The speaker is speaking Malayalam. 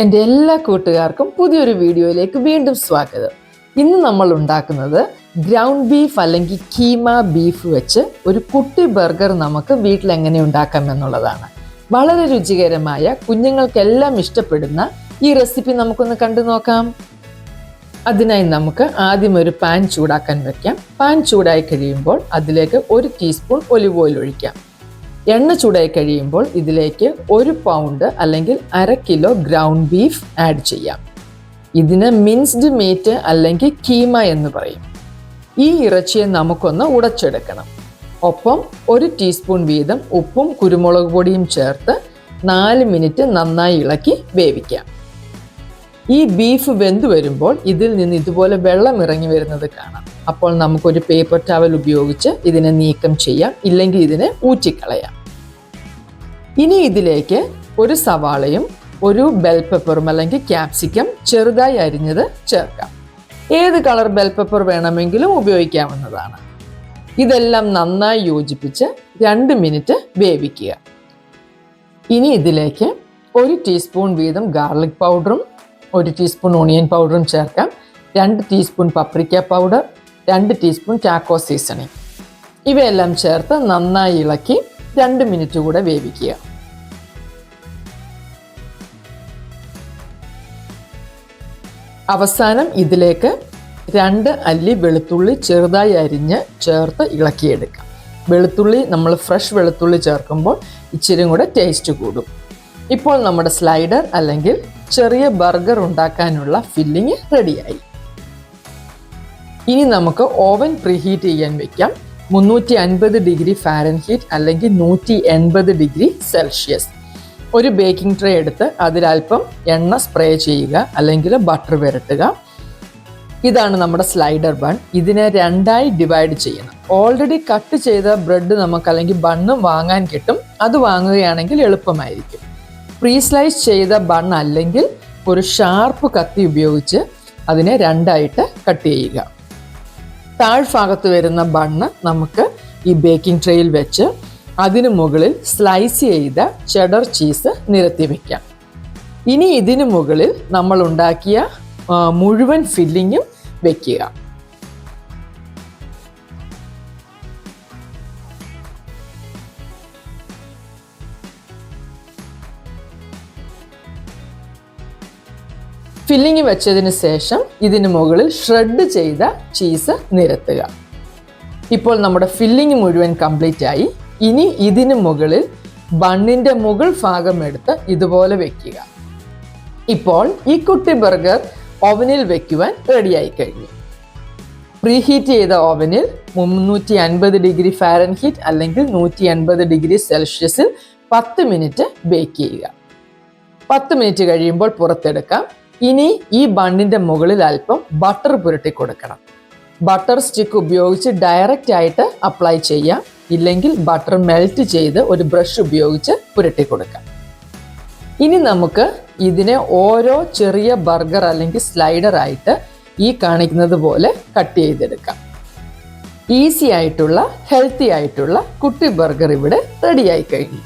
എന്റെ എല്ലാ കൂട്ടുകാർക്കും പുതിയൊരു വീഡിയോയിലേക്ക് വീണ്ടും സ്വാഗതം. ഇന്ന് നമ്മൾ ഉണ്ടാക്കുന്നത് ഗ്രൗണ്ട് ബീഫ് അല്ലെങ്കിൽ കീമ ബീഫ് വെച്ച് ഒരു കുട്ടി ബർഗർ നമുക്ക് വീട്ടിൽ എങ്ങനെ ഉണ്ടാക്കാം എന്നുള്ളതാണ്. വളരെ രുചികരമായ കുഞ്ഞുങ്ങൾക്കെല്ലാം ഇഷ്ടപ്പെടുന്ന ഈ റെസിപ്പി നമുക്കൊന്ന് കണ്ടു നോക്കാം. അതിനായി നമുക്ക് ആദ്യം ഒരു പാൻ ചൂടാക്കാൻ വെക്കാം. പാൻ ചൂടായി കഴിയുമ്പോൾ അതിലേക്ക് ഒരു ടീസ്പൂൺ ഒലിവ് ഓയിൽ ഒഴിക്കാം. എണ്ണ ചൂടായി കഴിയുമ്പോൾ ഇതിലേക്ക് ഒരു പൗണ്ട് അല്ലെങ്കിൽ അര കിലോ ഗ്രൗണ്ട് ബീഫ് ആഡ് ചെയ്യാം. ഇതിന് മിൻസ്ഡ് മീറ്റ് അല്ലെങ്കിൽ കീമ എന്ന് പറയും. ഈ ഇറച്ചിയെ നമുക്കൊന്ന് ഉടച്ചെടുക്കണം. ഒപ്പം ഒരു ടീസ്പൂൺ വീതം ഉപ്പും കുരുമുളക് പൊടിയും ചേർത്ത് നാല് മിനിറ്റ് നന്നായി ഇളക്കി വേവിക്കാം. ഈ ബീഫ് വെന്തു വരുമ്പോൾ ഇതിൽ നിന്ന് ഇതുപോലെ വെള്ളം ഇറങ്ങി വരുന്നത് കാണാം. അപ്പോൾ നമുക്കൊരു പേപ്പർ ടവൽ ഉപയോഗിച്ച് ഇതിനെ നീക്കം ചെയ്യാം. ഇല്ലെങ്കിൽ ഇതിനെ ഊറ്റിക്കളയാം. ഇനി ഇതിലേക്ക് ഒരു സവാളയും ഒരു ബെൽ പെപ്പറും അല്ലെങ്കിൽ ക്യാപ്സിക്കം ചെറുതായി അരിഞ്ഞത് ചേർക്കാം. ഏത് കളർ ബെൽ പെപ്പർ വേണമെങ്കിലും ഉപയോഗിക്കാവുന്നതാണ്. ഇതെല്ലാം നന്നായി യോജിപ്പിച്ച് രണ്ട് മിനിറ്റ് വേവിക്കുക. ഇനി ഇതിലേക്ക് ഒരു ടീസ്പൂൺ വീതം ഗാർലിക് പൗഡറും ഒരു ടീസ്പൂൺ ഓണിയൻ പൗഡറും ചേർക്കാം. രണ്ട് ടീസ്പൂൺ പപ്രിക്ക പൗഡർ രണ്ട് ടീസ്പൂൺ ചാക്കോ സീസണിങ്. ഇവയെല്ലാം ചേർത്ത് നന്നായി ഇളക്കി രണ്ട് മിനിറ്റ് കൂടെ വേവിക്കുക. അവസാനം ഇതിലേക്ക് രണ്ട് അല്ലി വെളുത്തുള്ളി ചെറുതായി അരിഞ്ഞ് ചേർത്ത് ഇളക്കിയെടുക്കാം. വെളുത്തുള്ളി നമ്മൾ ഫ്രഷ് വെളുത്തുള്ളി ചേർക്കുമ്പോൾ ഇച്ചിരി കൂടെ ടേസ്റ്റ് കൂടും. ഇപ്പോൾ നമ്മുടെ സ്ലൈഡർ അല്ലെങ്കിൽ ചെറിയ ബർഗർ ഉണ്ടാക്കാനുള്ള ഫില്ലിങ് റെഡിയായി. ഇനി നമുക്ക് ഓവൻ പ്രീഹീറ്റ് ചെയ്യാൻ വെക്കാം. മുന്നൂറ്റി അൻപത് ഡിഗ്രി ഫാരൻഹീറ്റ് അല്ലെങ്കിൽ നൂറ്റി എൺപത് ഡിഗ്രി സെൽഷ്യസ്. ഒരു ബേക്കിംഗ് ട്രേ എടുത്ത് അതിലൽപ്പം എണ്ണ സ്പ്രേ ചെയ്യുക അല്ലെങ്കിൽ ബട്ടർ പുരട്ടുക ഇതാണ് നമ്മുടെ സ്ലൈഡർ ബൺ. ഇതിനെ രണ്ടായി ഡിവൈഡ് ചെയ്യണം. ഓൾറെഡി കട്ട് ചെയ്ത ബ്രെഡ് നമുക്ക് അല്ലെങ്കിൽ ബണ്ണും വാങ്ങാൻ കിട്ടും. അത് വാങ്ങുകയാണെങ്കിൽ എളുപ്പമായിരിക്കും. പ്രീ സ്ലൈസ് ചെയ്ത ബൺ അല്ലെങ്കിൽ ഒരു ഷാർപ്പ് കത്തി ഉപയോഗിച്ച് അതിനെ രണ്ടായിട്ട് കട്ട് ചെയ്യുക. താഴ്ഭാഗത്ത് വരുന്ന ബണ്ണ് നമുക്ക് ഈ ബേക്കിംഗ് ട്രേയിൽ വെച്ച് അതിനു മുകളിൽ സ്ലൈസ് ചെയ്ത ചെഡർ ചീസ് നിരത്തി വയ്ക്കാം ഇനി ഇതിനു മുകളിൽ നമ്മൾ ഉണ്ടാക്കിയ മുഴുവൻ ഫില്ലിങ്ങും വെക്കുക. ഫില്ലിങ് വെച്ചതിന് ശേഷം ഇതിന് മുകളിൽ ഷ്രെഡ് ചെയ്ത ചീസ് നിരത്തുക. ഇപ്പോൾ നമ്മുടെ ഫില്ലിങ് മുഴുവൻ കംപ്ലീറ്റ് ആയി. ഇനി ഇതിന് മുകളിൽ ബണ്ണിന്റെ മുകൾ ഭാഗം എടുത്ത് ഇതുപോലെ വെക്കുക. ഇപ്പോൾ ഈ കുട്ടി ബർഗർ ഓവനിൽ വെക്കുവാൻ റെഡിയായി കഴിഞ്ഞു. പ്രീഹീറ്റ് ചെയ്ത ഓവനിൽ മുന്നൂറ്റി അൻപത് ഡിഗ്രി ഫാരൻഹീറ്റ് അല്ലെങ്കിൽ നൂറ്റി അൻപത് ഡിഗ്രി സെൽഷ്യസിൽ പത്ത് മിനിറ്റ് ബേക്ക് ചെയ്യുക. പത്ത് മിനിറ്റ് കഴിയുമ്പോൾ പുറത്തെടുക്കാം. ഇനി ഈ ബണ്ണിന്റെ മുകളിൽ അല്പം ബട്ടർ പുരട്ടി കൊടുക്കണം. ബട്ടർ സ്റ്റിക്ക് ഉപയോഗിച്ച് ഡയറക്റ്റ് ആയിട്ട് അപ്ലൈ ചെയ്യാം. ഇല്ലെങ്കിൽ ബട്ടർ മെൽറ്റ് ചെയ്ത് ഒരു ബ്രഷ് ഉപയോഗിച്ച് പുരട്ടി കൊടുക്കാം. ഇനി നമുക്ക് ഇതിനെ ഓരോ ചെറിയ ബർഗർ അല്ലെങ്കിൽ സ്ലൈഡർ ആയിട്ട് ഈ കാണിക്കുന്നത് പോലെ കട്ട് ചെയ്തെടുക്കാം. ഈസി ആയിട്ടുള്ള ഹെൽത്തി ആയിട്ടുള്ള കുട്ടി ബർഗർ ഇവിടെ റെഡിയായി കഴിഞ്ഞു.